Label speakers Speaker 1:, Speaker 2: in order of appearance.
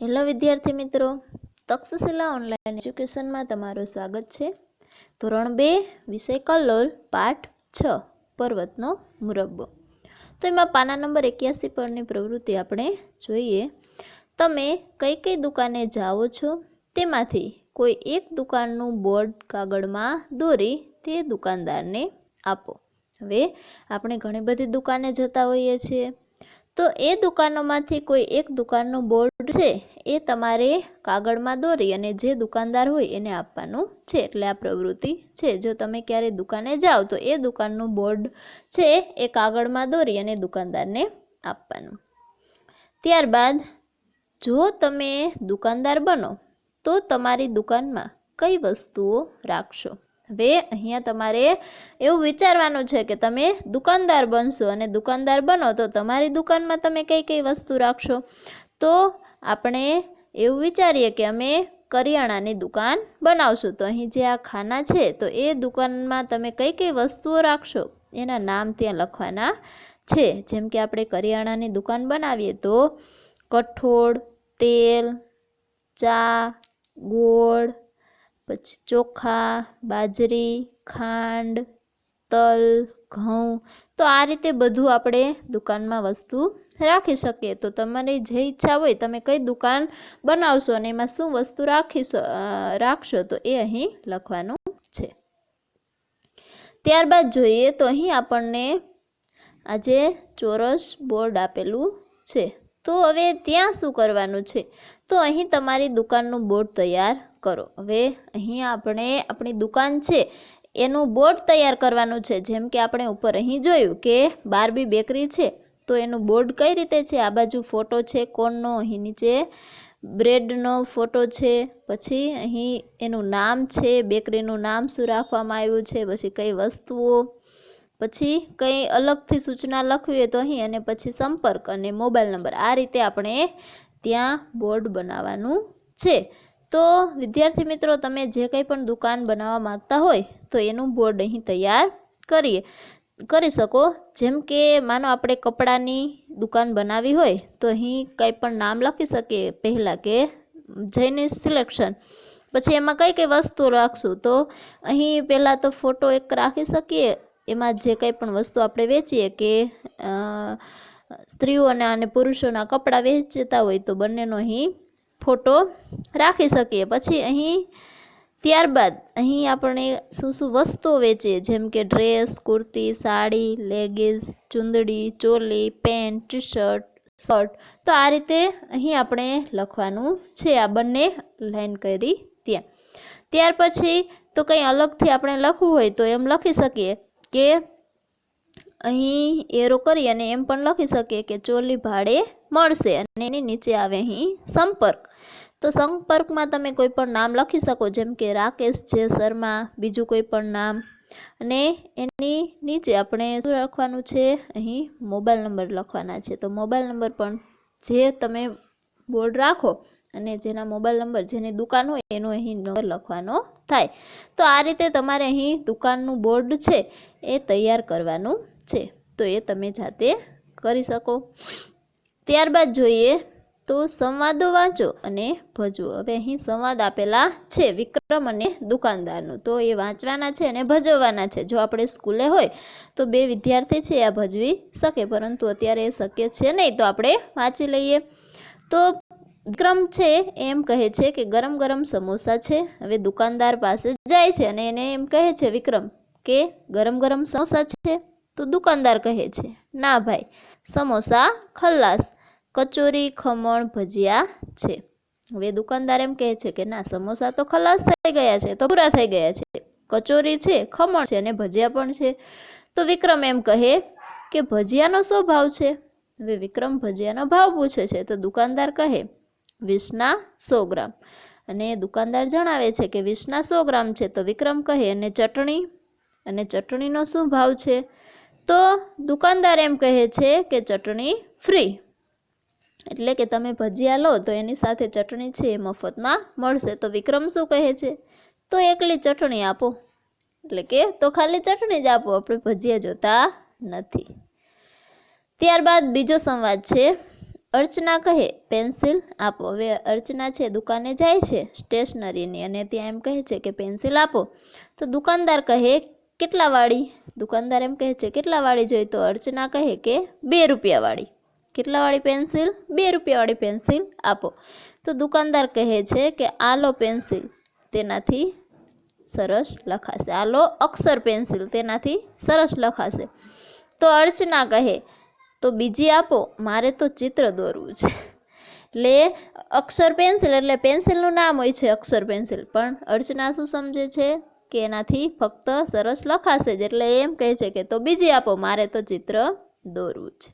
Speaker 1: Hello વિદ્યાર્થી મિત્રો, Takshashila online એજ્યુકેશનમાં તમારું સ્વાગત છે. ધોરણ બે, વિષય કલ્લોલ પાઠ છ, પર્વતનો મુરબ્બો. તો એમાં પાના નંબર એક્યાસી પરની પ્રવૃત્તિ આપણે જોઈએ. તમે કઈ કઈ દુકાને જાઓ છો? તેમાંથી કોઈ એક દુકાનનું બોર્ડ કાગળમાં દોરી તે દુકાનદારને આપો. હવે આપણે ઘણી બધી દુકાને જતા હોઈએ છીએ. તો એ દુકાનોમાંથી કોઈ એક દુકાનનું બોર્ડ છે, એ તમારે કાગળમાં દોરી અને જે દુકાનદાર હોય એને આપવાનું છે. એટલે આ પ્રવૃત્તિ છે. જો તમે ક્યારે દુકાને જાઓ, તો એ દુકાનનું બોર્ડ છે, એ કાગળમાં દોરી અને દુકાનદારને આપવાનું. ત્યારબાદ, જો તમે દુકાનદાર બનો, તો તમારી દુકાનમાં કઈ વસ્તુઓ રાખશો? હવે અહીંયા તમારે એવું વિચારવાનું છે કે તમે દુકાનદાર બનશો અને દુકાનદાર બનો તો તમારી દુકાનમાં તમે કઈ કઈ વસ્તુ રાખશો? તો આપણે એવું વિચારીએ કે અમે કરિયાણાની દુકાન બનાવશું. તો અહીં જે આ ખાના છે, તો એ દુકાનમાં તમે કઈ કઈ વસ્તુઓ રાખશો? એના નામ ત્યાં લખવાના છે. જેમ કે આપણે કરિયાણાની દુકાન બનાવીએ તો કઠોળ, તેલ, ચા, ગોળ પછી ચોખા, બાજરી, ખાંડ, તલ, ઘઉં. તો આ રીતે બધું આપણે દુકાનમાં વસ્તુ રાખી શકીએ. તો તમારી જે ઈચ્છા હોય તમે કઈ દુકાન બનાવશો અને એમાં શું વસ્તુ રાખીશો રાખશો તો એ અહીં લખવાનું છે. ત્યારબાદ જોઈએ તો અહીં આપણને આજે ચોરસ બોર્ડ આપેલું છે. તો હવે ત્યાં શું કરવાનું છે? તો અહીં તમારી દુકાનનું બોર્ડ તૈયાર કરો. હવે અહીં આપણે આપણી દુકાન છે, એનું બોર્ડ તૈયાર કરવાનું છે. જેમ કે આપણે ઉપર અહીં જોયું કે બારબી બેકરી છે, તો એનું બોર્ડ કઈ રીતે છે? આ બાજુ ફોટો છે કોણનો અહીં નીચે બ્રેડનો ફોટો છે, પછી અહીં એનું નામ છે, બેકરીનું નામ શું રાખવામાં આવ્યું છે, પછી કઈ વસ્તુઓ, પછી કંઈ અલગથી સૂચના લખવી હોય તો અહીં, અને પછી સંપર્ક અને મોબાઈલ નંબર. આ રીતે આપણે ત્યાં બોર્ડ બનાવવાનું છે. તો વિદ્યાર્થી મિત્રો, તમે જે કંઈ પણ દુકાન બનાવવા માગતા હોય, તો એનું બોર્ડ અહીં તૈયાર કરીએ. કરી શકો. જેમ કે માનો આપણે કપડાની દુકાન બનાવી હોય, તો અહીં કંઈ પણ નામ લખી શકીએ. પહેલાં કે જૈનિશ સિલેક્શન. પછી એમાં કઈ કઈ વસ્તુ રાખશું, તો અહીં પહેલાં તો ફોટો એક રાખી શકીએ. એમાં જે કંઈ પણ વસ્તુ આપણે વેચીએ કે સ્ત્રીઓના અને પુરુષોના કપડાં વેચતા હોય, તો બંનેનો અહીં ફોટો રાખી શકીએ. પછી અહીં ત્યારબાદ અહીં આપણે શું શું વસ્તુઓ વેચીએ જેમ કે dress, kurti, sari leggings ચુંદડી, choli, pant T shirt shirt. તો આ રીતે અહીં આપણે લખવાનું છે. આ બંને લાઈન કરી ત્યાં. ત્યાર પછી તો કંઈ અલગથી આપણે લખવું હોય તો એમ લખી શકીએ કે અહીં એરો કરી અને એમ પણ લખી શકીએ કે ચોલી ભાડે મળશે અને એની નીચે આવે અહીં સંપર્ક. તો સંપર્કમાં તમે કોઈ પણ નામ લખી શકો, જેમ કે રાકેશ જે શર્મા, બીજું કોઈ પણ નામ. અને એની નીચે આપણે શું લખવાનું છે? અહીં મોબાઈલ નંબર લખવાના છે. તો મોબાઈલ નંબર પણ જે તમે બોર્ડ રાખો અને જેના મોબાઈલ નંબર જેની દુકાન હોય એનો અહીં નંબર લખવાનો થાય. તો આ રીતે તમારે અહીં દુકાનનું બોર્ડ છે એ તૈયાર કરવાનું છે, તો એ તમે જાતે કરી શકો. ત્યારબાદ જોઈએ તો સંવાદો વાંચો અને ભજવો. હવે અહીં સંવાદ આપેલા છે, વિક્રમ અને દુકાનદારનું. તો એ વાંચવાના છે અને ભજવવાના છે. જો આપણે સ્કૂલે હોય, તો બે વિદ્યાર્થી છે, આ ભજવી શકે, પરંતુ અત્યારે એ શક્ય છે નહીં, તો આપણે વાંચી લઈએ. તો વિક્રમ છે, એમ કહે છે કે ગરમ ગરમ સમોસા છે, હવે દુકાનદાર પાસે જાય છે અને એને એમ કહે છે, વિક્રમ, કે ગરમ ગરમ સમોસા છે? તો દુકાનદાર કહે છે, ના ભાઈ, સમોસા ખલ્લાસ, કચોરી, ખમણ ભજીયા છે. હવે દુકાનદાર એમ કહે છે કે, ના, સમોસા તો ખલાસ થઈ ગયા છે, તો પૂરા થઈ ગયા છે. કચોરી છે, ખમણ છે અને ભજીયા પણ છે. તો વિક્રમ એમ કહે કે, ભજીયાનો શું ભાવ છે? હવે વિક્રમ ભજીયાનો ભાવ પૂછે છે, તો દુકાનદાર કહે, વીસના સો ગ્રામ. અને દુકાનદાર જણાવે છે કે, વીસના સો ગ્રામ છે. તો વિક્રમ કહે, અને ચટણી? અને ચટણીનો શું ભાવ છે? તો દુકાનદાર એમ કહે છે કે ચટણી ફ્રી એટલે કે તમે ભજીયા લો તો એની સાથે ચટણી છે એ મફતમાં મળશે. તો વિક્રમ શું કહે છે? તો એકલી ચટણી આપો. એટલે કે તો ખાલી ચટણી જ આપો, આપણે ભજીયા જોતા નથી. ત્યારબાદ બીજો સંવાદ છે. અર્ચના કહે પેન્સિલ આપો. હવે અર્ચના છે દુકાને જાય છે સ્ટેશનરીની અને ત્યાં એમ કહે છે કે પેન્સિલ આપો. તો દુકાનદાર કહે કેટલા વાળી દુકાનદાર એમ કહે છે કેટલા વાળી જોઈ તો અર્ચના કહે કે બે રૂપિયાવાળી. કેટલા વાળી પેન્સિલ? બે રૂપિયાવાળી પેન્સિલ આપો. તો દુકાનદાર કહે છે કે આ લો પેન્સિલ. તેનાથી સરસ લખાશે. આ લો અક્ષર પેન્સિલ. તેનાથી સરસ લખાશે. તો અર્ચના કહે, તો બીજી આપો, મારે તો ચિત્ર દોરવું છે. એટલે અક્ષર પેન્સિલ એટલે પેન્સિલનું નામ હોય છે અક્ષર પેન્સિલ. પણ અર્ચના શું સમજે છે? કે એનાથી ફક્ત સરસ લખાશે જ એટલે એમ કહે છે કે તો બીજી આપો, મારે તો ચિત્ર દોરવું છે